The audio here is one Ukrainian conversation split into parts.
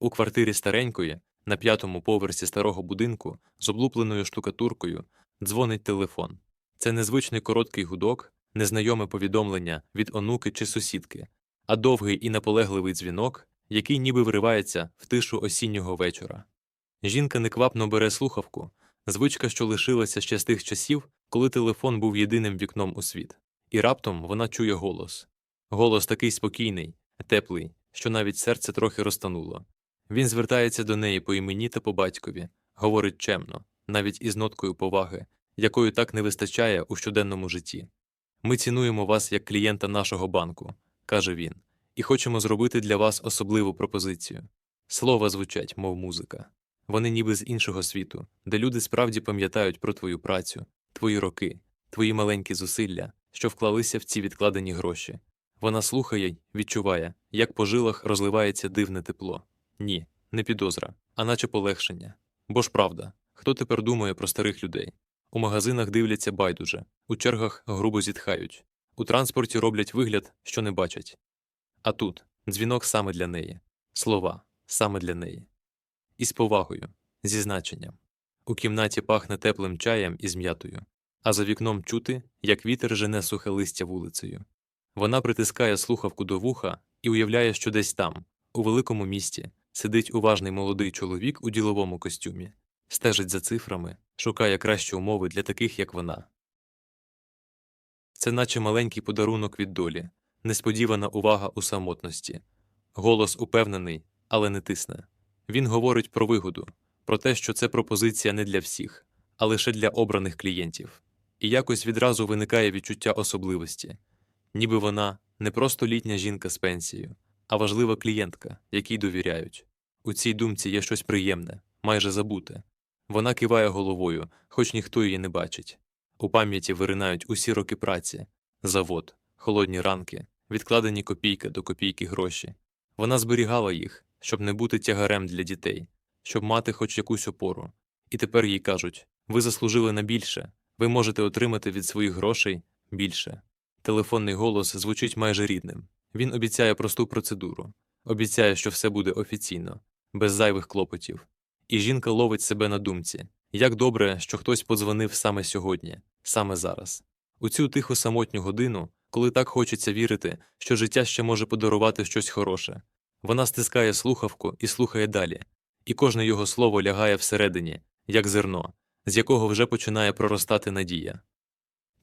У квартирі старенької, на п'ятому поверсі старого будинку, з облупленою штукатуркою, дзвонить телефон. Це незвичний короткий гудок, незнайоме повідомлення від онуки чи сусідки, а довгий і наполегливий дзвінок, який ніби виривається в тишу осіннього вечора. Жінка неквапно бере слухавку, звичка, що лишилася ще з тих часів, коли телефон був єдиним вікном у світ. І раптом вона чує голос. Голос такий спокійний, теплий, що навіть серце трохи розтануло. Він звертається до неї по імені та по батькові, говорить чемно, навіть із ноткою поваги, якої так не вистачає у щоденному житті. Ми цінуємо вас як клієнта нашого банку, каже він, і хочемо зробити для вас особливу пропозицію. Слова звучать, мов музика. Вони ніби з іншого світу, де люди справді пам'ятають про твою працю, твої роки, твої маленькі зусилля, що вклалися в ці відкладені гроші. Вона слухає й відчуває, як по жилах розливається дивне тепло. Ні, не підозра, а наче полегшення. Бо ж правда, хто тепер думає про старих людей? У магазинах дивляться байдуже, у чергах грубо зітхають, у транспорті роблять вигляд, що не бачать. А тут дзвінок саме для неї, слова саме для неї. І з повагою, зі значенням. У кімнаті пахне теплим чаєм і зм'ятою, а за вікном чути, як вітер жене сухе листя вулицею. Вона притискає слухавку до вуха і уявляє, що десь там, у великому місті, сидить уважний молодий чоловік у діловому костюмі, стежить за цифрами, шукає кращі умови для таких, як вона. Це наче маленький подарунок від долі, несподівана увага у самотності. Голос упевнений, але не тисне. Він говорить про вигоду, про те, що це пропозиція не для всіх, а лише для обраних клієнтів. І якось відразу виникає відчуття особливості, ніби вона не просто літня жінка з пенсією, а важлива клієнтка, якій довіряють. У цій думці є щось приємне, майже забуте. Вона киває головою, хоч ніхто її не бачить. У пам'яті виринають усі роки праці, завод, холодні ранки, відкладені копійки до копійки гроші. Вона зберігала їх, щоб не бути тягарем для дітей, щоб мати хоч якусь опору. І тепер їй кажуть ви заслужили на більше, ви можете отримати від своїх грошей більше. Телефонний голос звучить майже рідним. Він обіцяє просту процедуру, обіцяє, що все буде офіційно, без зайвих клопотів. І жінка ловить себе на думці як добре, що хтось подзвонив саме сьогодні, саме зараз. У цю тиху самотню годину, коли так хочеться вірити, що життя ще може подарувати щось хороше. Вона стискає слухавку і слухає далі, і кожне його слово лягає всередині, як зерно, з якого вже починає проростати надія.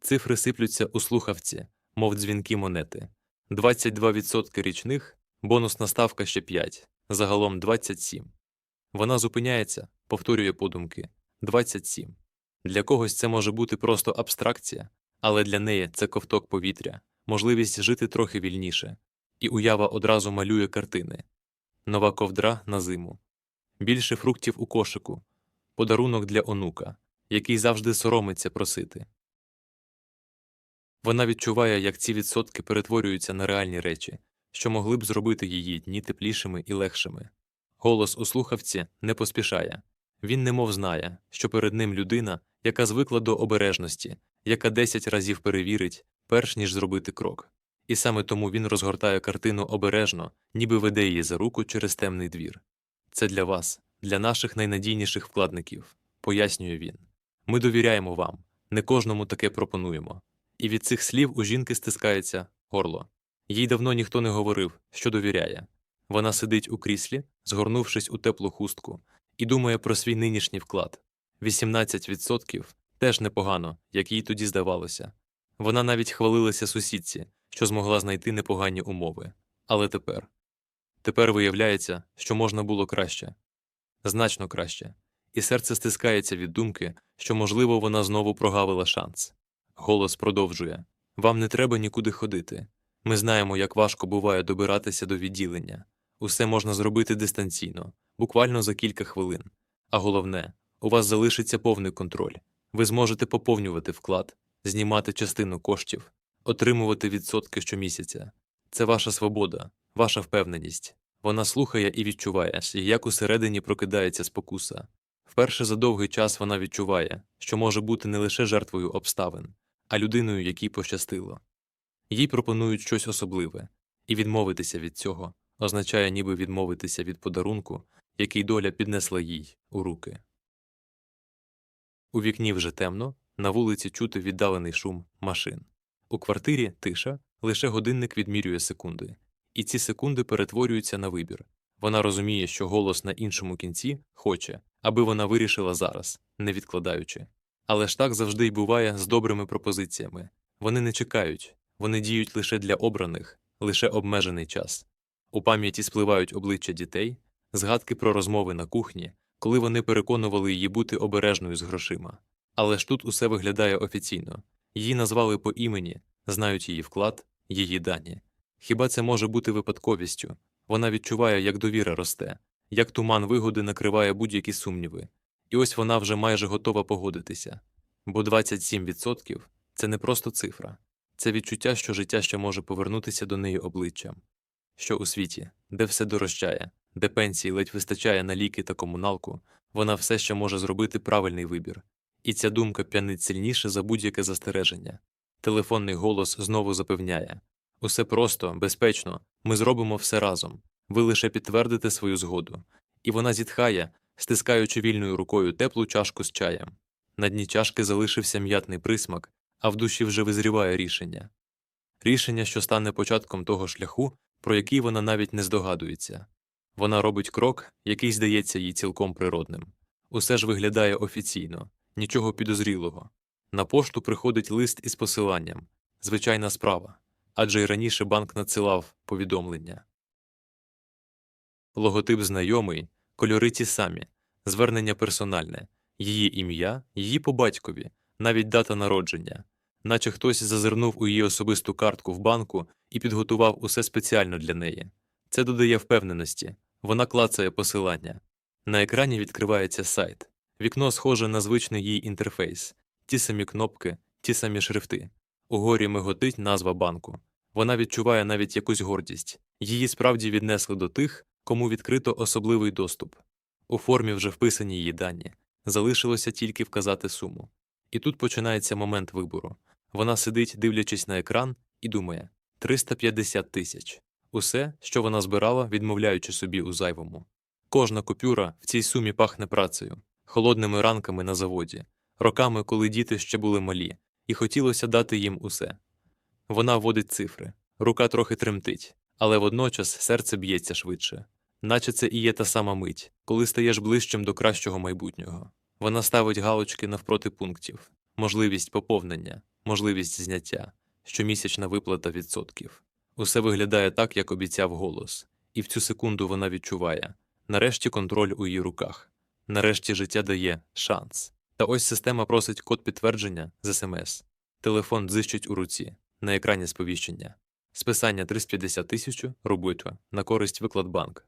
Цифри сиплються у слухавці, мов дзвінки монети 22% річних, бонусна ставка ще 5, загалом 27. Вона зупиняється, повторює подумки 27. Для когось це може бути просто абстракція, але для неї це ковток повітря, можливість жити трохи вільніше, і уява одразу малює картини нова ковдра на зиму, більше фруктів у кошику, подарунок для онука, який завжди соромиться просити. Вона відчуває, як ці відсотки перетворюються на реальні речі, що могли б зробити її дні теплішими і легшими. Голос у слухавці не поспішає він немов знає, що перед ним людина, яка звикла до обережності, яка десять разів перевірить, перш ніж зробити крок. І саме тому він розгортає картину обережно, ніби веде її за руку через темний двір. Це для вас, для наших найнадійніших вкладників, пояснює він. Ми довіряємо вам, не кожному таке пропонуємо. І від цих слів у жінки стискається горло. Їй давно ніхто не говорив, що довіряє. Вона сидить у кріслі, згорнувшись у теплу хустку, і думає про свій нинішній вклад 18% теж непогано, як їй тоді здавалося. Вона навіть хвалилася сусідці, що змогла знайти непогані умови. Але тепер тепер виявляється, що можна було краще значно краще, і серце стискається від думки, що, можливо, вона знову прогавила шанс. Голос продовжує Вам не треба нікуди ходити. Ми знаємо, як важко буває добиратися до відділення. Усе можна зробити дистанційно, буквально за кілька хвилин. А головне, у вас залишиться повний контроль. Ви зможете поповнювати вклад, знімати частину коштів, отримувати відсотки щомісяця. Це ваша свобода, ваша впевненість. Вона слухає і відчуває, як усередині прокидається спокуса. Вперше за довгий час вона відчуває, що може бути не лише жертвою обставин, а людиною, якій пощастило. Їй пропонують щось особливе, і відмовитися від цього означає ніби відмовитися від подарунку, який доля піднесла їй у руки. У вікні вже темно, на вулиці чути віддалений шум машин. У квартирі тиша, лише годинник відмірює секунди, і ці секунди перетворюються на вибір. Вона розуміє, що голос на іншому кінці хоче, аби вона вирішила зараз, не відкладаючи. Але ж так завжди й буває з добрими пропозиціями. Вони не чекають, вони діють лише для обраних, лише обмежений час. У пам'яті спливають обличчя дітей, згадки про розмови на кухні, коли вони переконували її бути обережною з грошима. Але ж тут усе виглядає офіційно її назвали по імені, знають її вклад, її дані. Хіба це може бути випадковістю? Вона відчуває, як довіра росте, як туман вигоди накриває будь-які сумніви. І ось вона вже майже готова погодитися. Бо 27% – це не просто цифра, це відчуття, що життя ще може повернутися до неї обличчям. Що у світі, де все дорожчає, де пенсії ледь вистачає на ліки та комуналку, вона все ще може зробити правильний вибір. І ця думка п'янить сильніше за будь-яке застереження. Телефонний голос знову запевняє усе просто, безпечно, ми зробимо все разом. Ви лише підтвердите свою згоду. І вона зітхає, стискаючи вільною рукою теплу чашку з чаєм. На дні чашки залишився м'ятний присмак, а в душі вже визріває рішення. Рішення, що стане початком того шляху, про який вона навіть не здогадується. Вона робить крок, який здається їй цілком природним. Усе ж виглядає офіційно, нічого підозрілого. На пошту приходить лист із посиланням звичайна справа, адже й раніше банк надсилав повідомлення. Логотип знайомий, кольори ті самі, звернення персональне, її ім'я, її по батькові, навіть дата народження, наче хтось зазирнув у її особисту картку в банку і підготував усе спеціально для неї. Це додає впевненості, вона клацає посилання. На екрані відкривається сайт. Вікно схоже на звичний їй інтерфейс, ті самі кнопки, ті самі шрифти. Угорі миготить назва банку. Вона відчуває навіть якусь гордість. Її справді віднесли до тих, кому відкрито особливий доступ. У формі вже вписані її дані. Залишилося тільки вказати суму. І тут починається момент вибору. Вона сидить, дивлячись на екран, і думає 350 тисяч. Усе, що вона збирала, відмовляючи собі у зайвому. Кожна купюра в цій сумі пахне працею, холодними ранками на заводі, роками, коли діти ще були малі, і хотілося дати їм усе. Вона вводить цифри, рука трохи тремтить, але водночас серце б'ється швидше, наче це і є та сама мить, коли стаєш ближчим до кращого майбутнього. Вона ставить галочки навпроти пунктів, можливість поповнення, можливість зняття, щомісячна виплата відсотків. Усе виглядає так, як обіцяв голос, і в цю секунду вона відчуває нарешті контроль у її руках, нарешті життя дає шанс. Та ось система просить код підтвердження з СМС. Телефон дзищить у руці, на екрані сповіщення. Списання 350 тисяч рубитва на користь Викладбанк.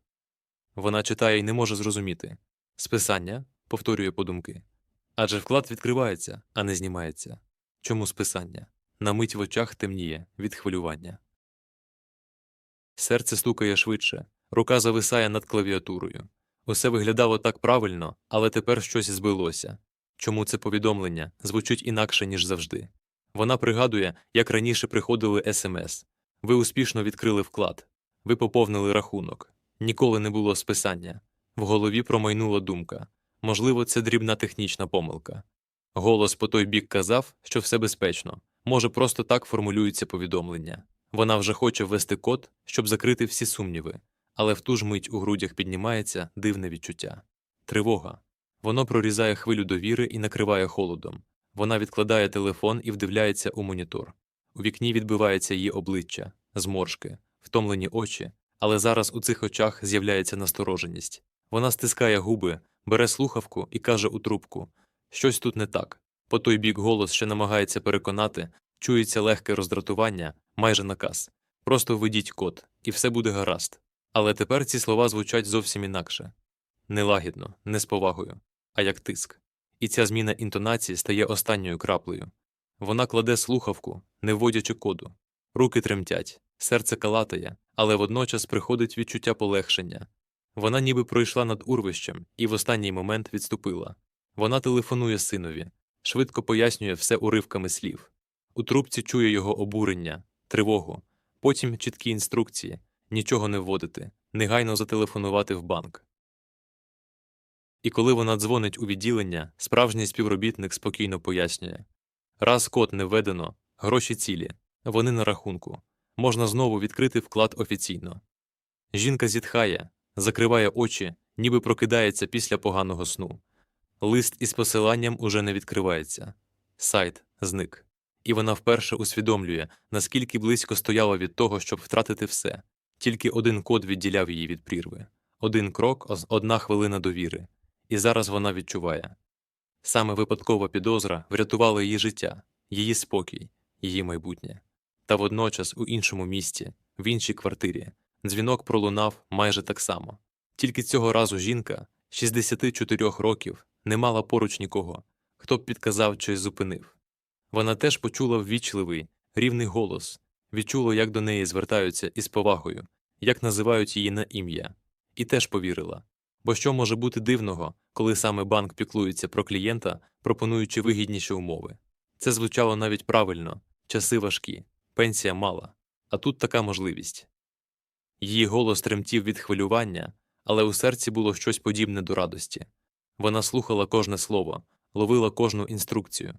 Вона читає і не може зрозуміти. Списання повторює подумки. Адже вклад відкривається, а не знімається. Чому списання? На мить в очах темніє від хвилювання. Серце стукає швидше, рука зависає над клавіатурою. Усе виглядало так правильно, але тепер щось збилося. Чому це повідомлення звучить інакше, ніж завжди? Вона пригадує, як раніше приходили смс. Ви успішно відкрили вклад, ви поповнили рахунок. Ніколи не було списання. В голові промайнула думка можливо, це дрібна технічна помилка. Голос по той бік казав, що все безпечно, може, просто так формулюються повідомлення. Вона вже хоче ввести код, щоб закрити всі сумніви, але в ту ж мить у грудях піднімається дивне відчуття тривога. Воно прорізає хвилю довіри і накриває холодом. Вона відкладає телефон і вдивляється у монітор. У вікні відбивається її обличчя, зморшки, втомлені очі, але зараз у цих очах з'являється настороженість. Вона стискає губи, бере слухавку і каже у трубку щось тут не так. По той бік голос ще намагається переконати, чується легке роздратування, майже наказ. Просто введіть код, і все буде гаразд. Але тепер ці слова звучать зовсім інакше нелагідно, не з повагою, а як тиск. І ця зміна інтонації стає останньою краплею. Вона кладе слухавку, не вводячи коду. Руки тремтять, серце калатає, але водночас приходить відчуття полегшення. Вона ніби пройшла над урвищем і в останній момент відступила. Вона телефонує синові, швидко пояснює все уривками слів. У трубці чує його обурення, тривогу, потім чіткі інструкції, нічого не вводити, негайно зателефонувати в банк. І коли вона дзвонить у відділення, справжній співробітник спокійно пояснює раз код не введено, гроші цілі, вони на рахунку, можна знову відкрити вклад офіційно. Жінка зітхає, закриває очі, ніби прокидається після поганого сну. Лист із посиланням уже не відкривається. Сайт зник. І вона вперше усвідомлює, наскільки близько стояла від того, щоб втратити все. Тільки один код відділяв її від прірви, один крок, одна хвилина довіри. І зараз вона відчуває. Саме випадкова підозра врятувала її життя, її спокій, її майбутнє. Та водночас у іншому місті, в іншій квартирі, дзвінок пролунав майже так само. Тільки цього разу жінка, 64 років, не мала поруч нікого, хто б підказав чи зупинив. Вона теж почула ввічливий, рівний голос, відчула, як до неї звертаються із повагою, як називають її на ім'я, і теж повірила. Бо що може бути дивного, коли саме банк піклується про клієнта, пропонуючи вигідніші умови? Це звучало навіть правильно, часи важкі, пенсія мала, а тут така можливість. Її голос тремтів від хвилювання, але у серці було щось подібне до радості. Вона слухала кожне слово, ловила кожну інструкцію.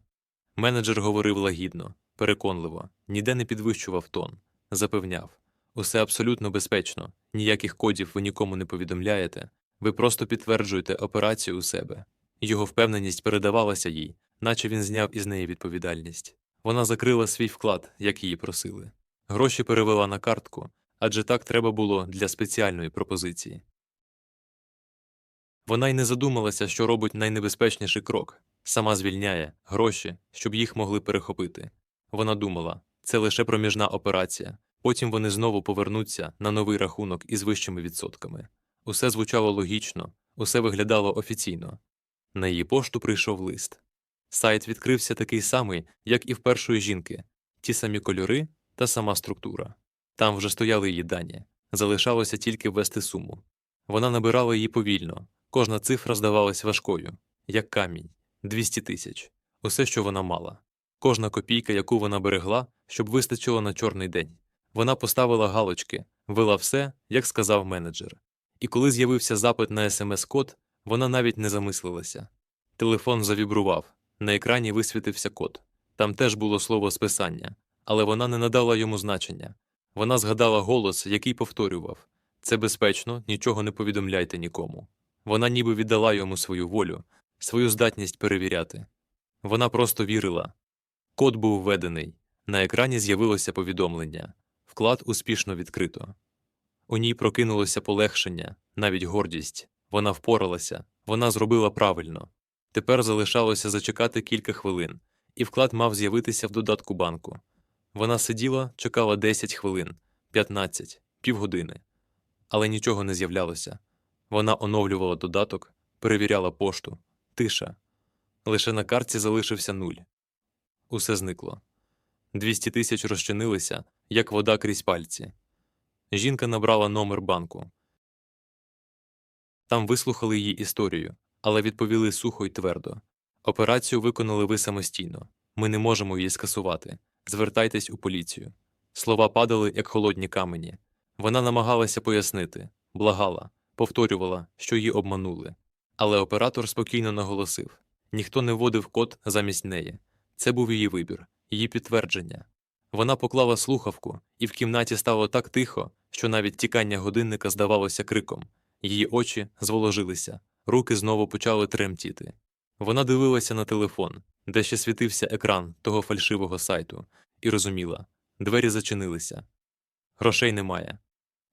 Менеджер говорив лагідно, переконливо, ніде не підвищував тон, запевняв усе абсолютно безпечно, ніяких кодів ви нікому не повідомляєте, ви просто підтверджуєте операцію у себе. Його впевненість передавалася їй, наче він зняв із неї відповідальність. Вона закрила свій вклад, як її просили. Гроші перевела на картку, адже так треба було для спеціальної пропозиції. Вона й не задумалася, що робить найнебезпечніший крок сама звільняє гроші, щоб їх могли перехопити. Вона думала це лише проміжна операція, потім вони знову повернуться на новий рахунок із вищими відсотками. Усе звучало логічно, усе виглядало офіційно. На її пошту прийшов лист. Сайт відкрився такий самий, як і в першої жінки, ті самі кольори та сама структура. Там вже стояли її дані, залишалося тільки ввести суму. Вона набирала її повільно, кожна цифра здавалась важкою, як камінь 200 тисяч, усе, що вона мала, кожна копійка, яку вона берегла, щоб вистачило на чорний день. Вона поставила галочки, вела все, як сказав менеджер. І коли з'явився запит на смс-код, вона навіть не замислилася. Телефон завібрував, на екрані висвітився код. Там теж було слово списання, але вона не надала йому значення. Вона згадала голос, який повторював це безпечно, нічого не повідомляйте нікому. Вона ніби віддала йому свою волю, свою здатність перевіряти. Вона просто вірила. Код був введений. На екрані з'явилося повідомлення вклад успішно відкрито. У ній прокинулося полегшення, навіть гордість. Вона впоралася, вона зробила правильно. Тепер залишалося зачекати кілька хвилин, і вклад мав з'явитися в додатку банку. Вона сиділа, чекала 10 хвилин, 15, півгодини. Але нічого не з'являлося. Вона оновлювала додаток, перевіряла пошту, тиша. Лише на картці залишився нуль. Усе зникло. 200 тисяч розчинилися, як вода крізь пальці. Жінка набрала номер банку. Там вислухали її історію, але відповіли сухо й твердо. Операцію виконали ви самостійно. Ми не можемо її скасувати. Звертайтесь у поліцію. Слова падали, як холодні камені. Вона намагалася пояснити, благала, повторювала, що її обманули. Але оператор спокійно наголосив ніхто не вводив код замість неї. Це був її вибір, її підтвердження. Вона поклала слухавку, і в кімнаті стало так тихо, що навіть тікання годинника здавалося криком. Її очі зволожилися, руки знову почали тремтіти. Вона дивилася на телефон, де ще світився екран того фальшивого сайту, і розуміла двері зачинилися. Грошей немає.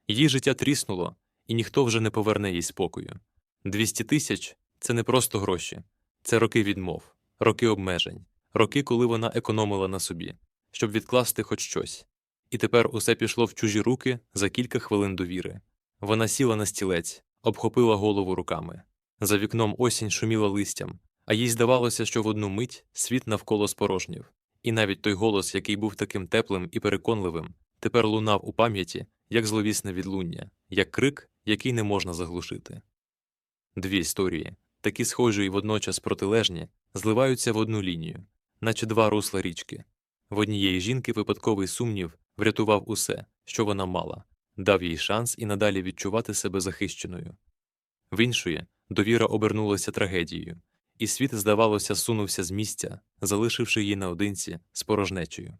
Її життя тріснуло, і ніхто вже не поверне їй спокою. 200 тисяч це не просто гроші, це роки відмов, роки обмежень, роки, коли вона економила на собі, щоб відкласти хоч щось. І тепер усе пішло в чужі руки за кілька хвилин довіри. Вона сіла на стілець, обхопила голову руками. За вікном осінь шуміла листям, а їй здавалося, що в одну мить світ навколо спорожнів, і навіть той голос, який був таким теплим і переконливим, тепер лунав у пам'яті, як зловісне відлуння, як крик, який не можна заглушити. Дві історії, такі схожі і водночас протилежні, зливаються в одну лінію, наче два русла річки. В однієї жінки випадковий сумнів врятував усе, що вона мала, дав їй шанс і надалі відчувати себе захищеною. В іншої довіра обернулася трагедією, і світ, здавалося, сунувся з місця, залишивши її наодинці з порожнечею.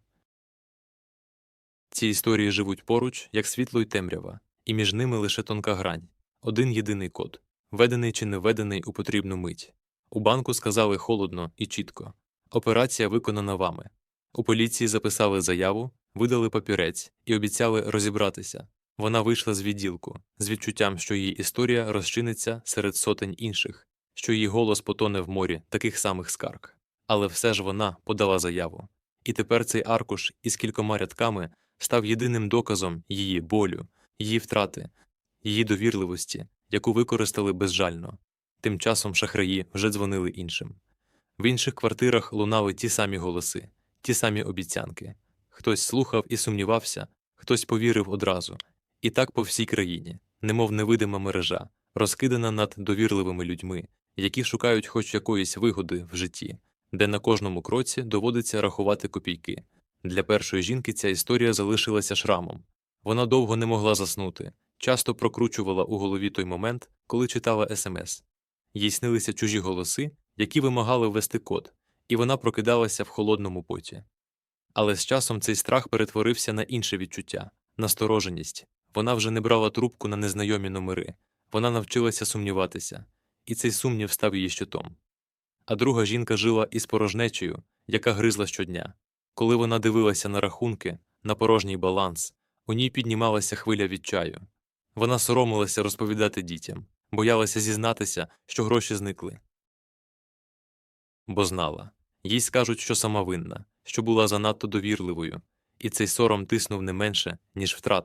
Ці історії живуть поруч, як світло й темрява, і між ними лише тонка грань, один єдиний код, введений чи не введений у потрібну мить. У банку сказали холодно і чітко операція виконана вами. У поліції записали заяву, видали папірець і обіцяли розібратися. Вона вийшла з відділку з відчуттям, що її історія розчиниться серед сотень інших, що її голос потоне в морі таких самих скарг. Але все ж вона подала заяву. І тепер цей аркуш із кількома рядками став єдиним доказом її болю, її втрати, її довірливості, яку використали безжально. Тим часом шахраї вже дзвонили іншим. В інших квартирах лунали ті самі голоси, ті самі обіцянки. Хтось слухав і сумнівався, хтось повірив одразу. І так по всій країні, немов невидима мережа, розкидана над довірливими людьми, які шукають хоч якоїсь вигоди в житті, де на кожному кроці доводиться рахувати копійки. Для першої жінки ця історія залишилася шрамом. Вона довго не могла заснути, часто прокручувала у голові той момент, коли читала смс. Їй снилися чужі голоси, які вимагали ввести код, і вона прокидалася в холодному поті. Але з часом цей страх перетворився на інше відчуття настороженість. Вона вже не брала трубку на незнайомі номери, вона навчилася сумніватися, і цей сумнів став її щитом. А друга жінка жила із порожнечею, яка гризла щодня. Коли вона дивилася на рахунки, на порожній баланс, у ній піднімалася хвиля відчаю. Вона соромилася розповідати дітям, боялася зізнатися, що гроші зникли. Бо знала їй скажуть, що сама винна, що була занадто довірливою, і цей сором тиснув не менше, ніж втрата.